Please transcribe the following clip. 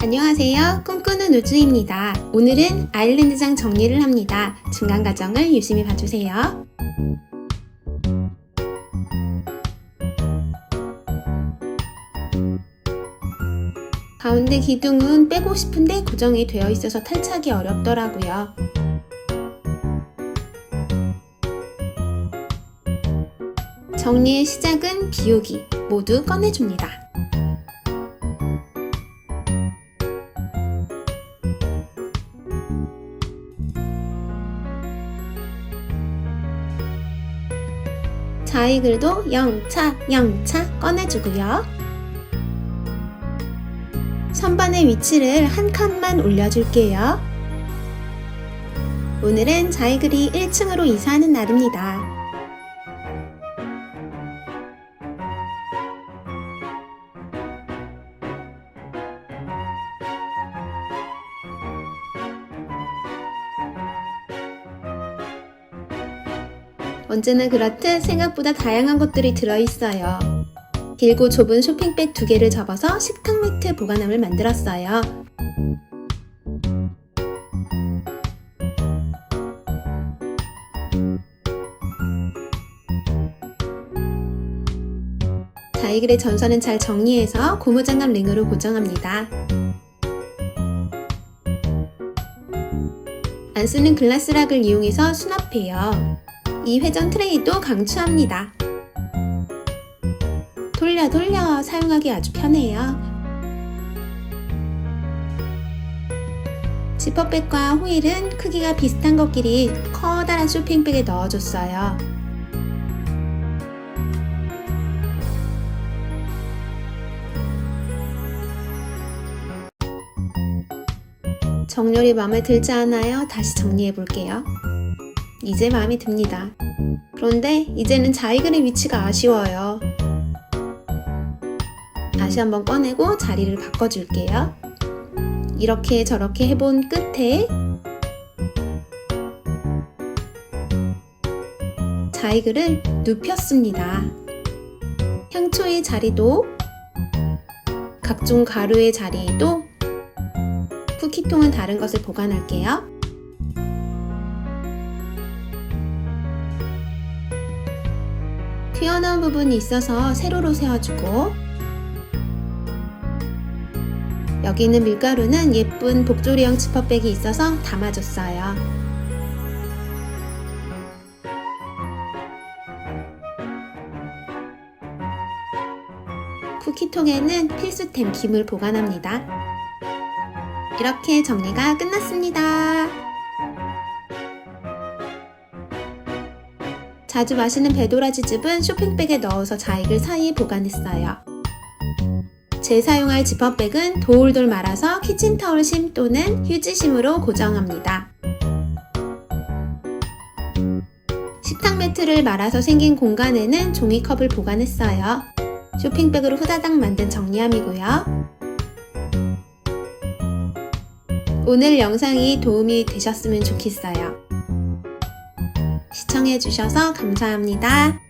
안녕하세요. 꿈꾸는 우주입니다. 오늘은 아일랜드장 정리를 합니다. 중간 과정을 유심히 봐주세요. 가운데 기둥은 빼고 싶은데 고정이 되어 있어서 탈착이 어렵더라고요. 정리의 시작은 비우기 모두 꺼내줍니다. 자이글도 영차 영차 꺼내주고요. 선반의 위치를 한 칸만 올려줄게요. 오늘은 자이글이 1층으로 이사하는 날입니다. 언제나 그렇듯 생각보다 다양한 것들이 들어있어요. 길고 좁은 쇼핑백 두 개를 접어서 식탁 매트 보관함을 만들었어요. 다이글의 전선은 잘 정리해서 고무장갑 링으로 고정합니다. 안 쓰는 글라스락을 이용해서 수납해요. 이 회전 트레이도 강추합니다. 돌려 돌려 사용하기 아주 편해요. 지퍼백과 호일은 크기가 비슷한 것끼리 커다란 쇼핑백에 넣어줬어요. 정렬이 마음에 들지 않아요? 다시 정리해 볼게요. 이제 마음에 듭니다. 그런데 이제는 자이글의 위치가 아쉬워요. 다시 한번 꺼내고 자리를 바꿔줄게요. 이렇게 저렇게 해본 끝에 자이글을 눕혔습니다. 향초의 자리도 각종 가루의 자리도 쿠키통은 다른 것을 보관할게요. 튀어나온 부분이 있어서 세로로 세워주고 여기 있는 밀가루는 예쁜 복조리형 지퍼백이 있어서 담아줬어요. 쿠키통에는 필수템 김을 보관합니다. 이렇게 정리가 끝났습니다. 자주 마시는 배도라지즙은 쇼핑백에 넣어서 자익을 사이에 보관했어요. 재사용할 지퍼백은 돌돌 말아서 키친타올 심 또는 휴지심으로 고정합니다. 식탁 매트를 말아서 생긴 공간에는 종이컵을 보관했어요. 쇼핑백으로 후다닥 만든 정리함이고요. 오늘 영상이 도움이 되셨으면 좋겠어요. 시청해주셔서 감사합니다.